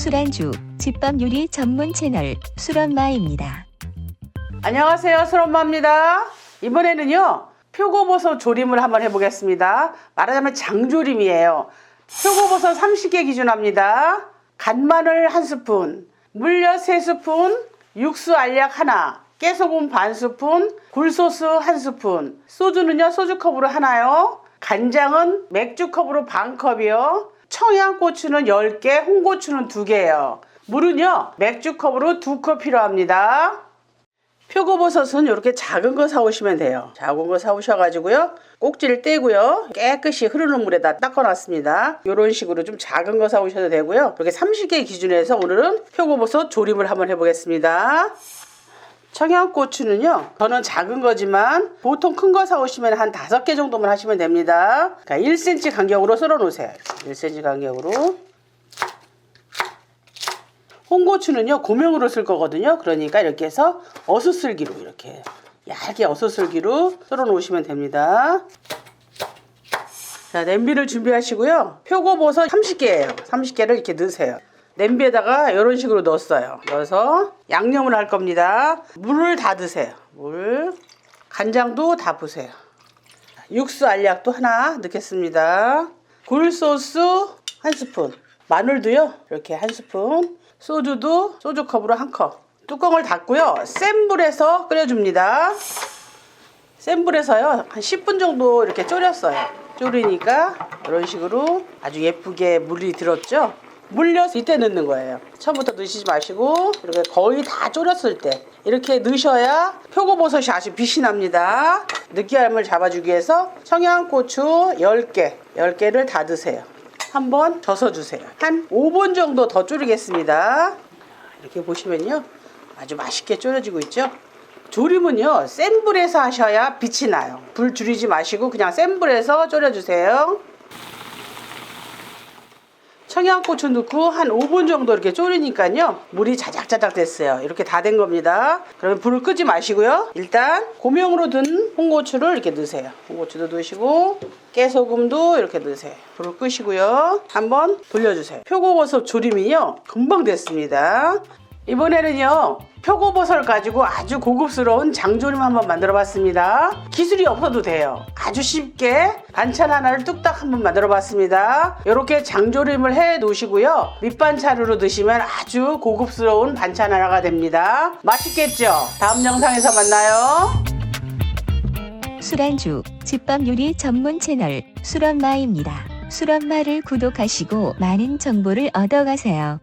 술안주 집밥 요리 전문 채널 술엄마입니다. 안녕하세요. 설엄마입니다. 이번에는요. 표고버섯 조림을 한번 해보겠습니다. 말하자면 장조림이에요. 표고버섯 30개 기준합니다. 간마늘 한 스푼, 물엿 3스푼, 육수 알약 하나, 깨소금 반 스푼, 굴소스 한 스푼, 소주는요 소주 컵으로 하나요. 간장은 맥주 컵으로 반 컵이요. 청양고추는 10개, 홍고추는 2개요. 물은요 맥주컵으로 2컵 필요합니다. 표고버섯은 이렇게 작은 거 사오시면 돼요. 작은 거 사오셔가지고요. 꼭지를 떼고요. 깨끗이 흐르는 물에다 닦아놨습니다. 이런 식으로 좀 작은 거 사오셔도 되고요. 이렇게 30개 기준에서 오늘은 표고버섯 조림을 한번 해보겠습니다. 청양고추는요. 저는 작은 거지만 보통 큰 거 사오시면 한 5개 정도만 하시면 됩니다. 그러니까 1cm 간격으로 썰어 놓으세요. 1cm 간격으로. 홍고추는요 고명으로 쓸 거거든요. 그러니까 이렇게 해서 어슷슬기로 이렇게 얇게 어슷슬기로 썰어 놓으시면 됩니다. 자 냄비를 준비하시고요. 표고버섯 30개예요. 30개를 이렇게 넣으세요. 냄비에다가 이런 식으로 넣었어요. 넣어서 양념을 할 겁니다. 물을 다 드세요. 물, 간장도 다 부세요. 육수 알약도 하나 넣겠습니다. 굴소스 한 스푼. 마늘도요. 이렇게 한 스푼. 소주도 소주컵으로 한 컵. 뚜껑을 닫고요. 센 불에서 끓여줍니다. 센 불에서요. 한 10분 정도 이렇게 졸였어요. 졸이니까 이런 식으로 아주 예쁘게 물이 들었죠. 물엿 이때 넣는 거예요. 처음부터 넣으시지 마시고 이렇게 거의 다 졸였을 때 이렇게 넣으셔야 표고버섯이 아주 빛이 납니다. 느끼함을 잡아주기 위해서 청양고추 10개, 10개를 다 드세요. 한번 져서주세요. 한 5분 정도 더 졸이겠습니다. 이렇게 보시면요. 아주 맛있게 졸여지고 있죠. 조림은요. 센 불에서 하셔야 빛이 나요. 불 줄이지 마시고 그냥 센 불에서 졸여주세요. 청양고추 넣고 한 5분 정도 이렇게 졸이니까요. 물이 자작자작 됐어요. 이렇게 다 된 겁니다. 그러면 불을 끄지 마시고요. 일단 고명으로 든 홍고추를 이렇게 넣으세요. 홍고추도 넣으시고 깨소금도 이렇게 넣으세요. 불을 끄시고요. 한번 돌려주세요. 표고버섯 조림이요. 금방 됐습니다. 이번에는요 표고버섯을 가지고 아주 고급스러운 장조림 한번 만들어 봤습니다. 기술이 없어도 돼요. 아주 쉽게 반찬 하나를 뚝딱 한번 만들어 봤습니다. 이렇게 장조림을 해 놓으시고요. 밑반찬으로 드시면 아주 고급스러운 반찬 하나가 됩니다. 맛있겠죠? 다음 영상에서 만나요. 술안주 집밥 요리 전문 채널 술엄마입니다. 술엄마를 구독하시고 많은 정보를 얻어가세요.